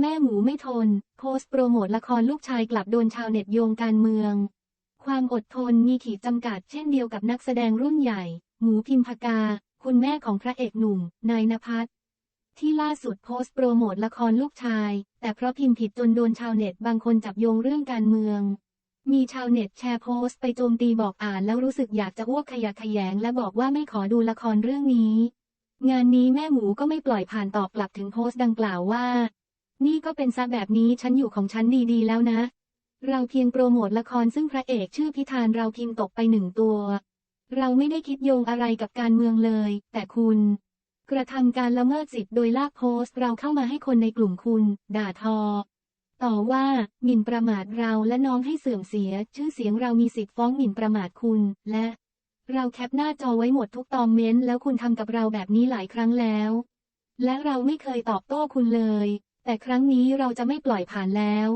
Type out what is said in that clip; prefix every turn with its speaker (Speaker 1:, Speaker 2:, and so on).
Speaker 1: แม่หมูไม่ทน โพสต์โปรโมทละครลูกชายกลับโดนชาวเน็ตโยงการเมือง ความอดทนมีขีดจำกัดเช่นเดียวกับนักแสดงรุ่นใหญ่ หมูพิมพากา คุณแม่ของพระเอกหนุ่ม นายนภัสที่ล่าสุดโพสต์โปรโมทละครลูกชาย แต่เพราะพิมพ์ผิดจนโดนชาวเน็ตบางคนจับโยงเรื่องการเมือง มีชาวเน็ตแชร์โพสต์ไปโจมตีบอกอ่านแล้วรู้สึกอยากจะอ้วกขยะแขยง และบอกว่าไม่ขอดูละครเรื่องนี้ งานนี้แม่หมูก็ไม่ปล่อยผ่านตอบกลับถึงโพสต์ดังกล่าวว่า นี่ก็เป็นซะแบบนี้ฉันอยู่ของฉันดีๆแล้วนะ เราเพียงโปรโมทละครซึ่งพระเอกชื่อพิธานเราพิมพ์ตกไปหนึ่งตัว เราไม่ได้คิดโยงอะไรกับการเมืองเลย แต่คุณ กระทำการละเมิดสิทธิ์โดยลากโพสต์เราเข้ามาให้คนในกลุ่มคุณ ด่าทอ ต่อว่าหมิ่นประมาทเราและน้องให้เสื่อมเสีย ชื่อเสียงเรามีสิทธิ์ฟ้องหมิ่นประมาทคุณและเราแคปหน้าจอไว้หมดทุกตอมเมนต์แล้วคุณทำกับเราแบบนี้หลายครั้งแล้ว และเราไม่เคยตอบโต้คุณเลย แต่ครั้งนี้เราจะไม่ปล่อยผ่านแล้ว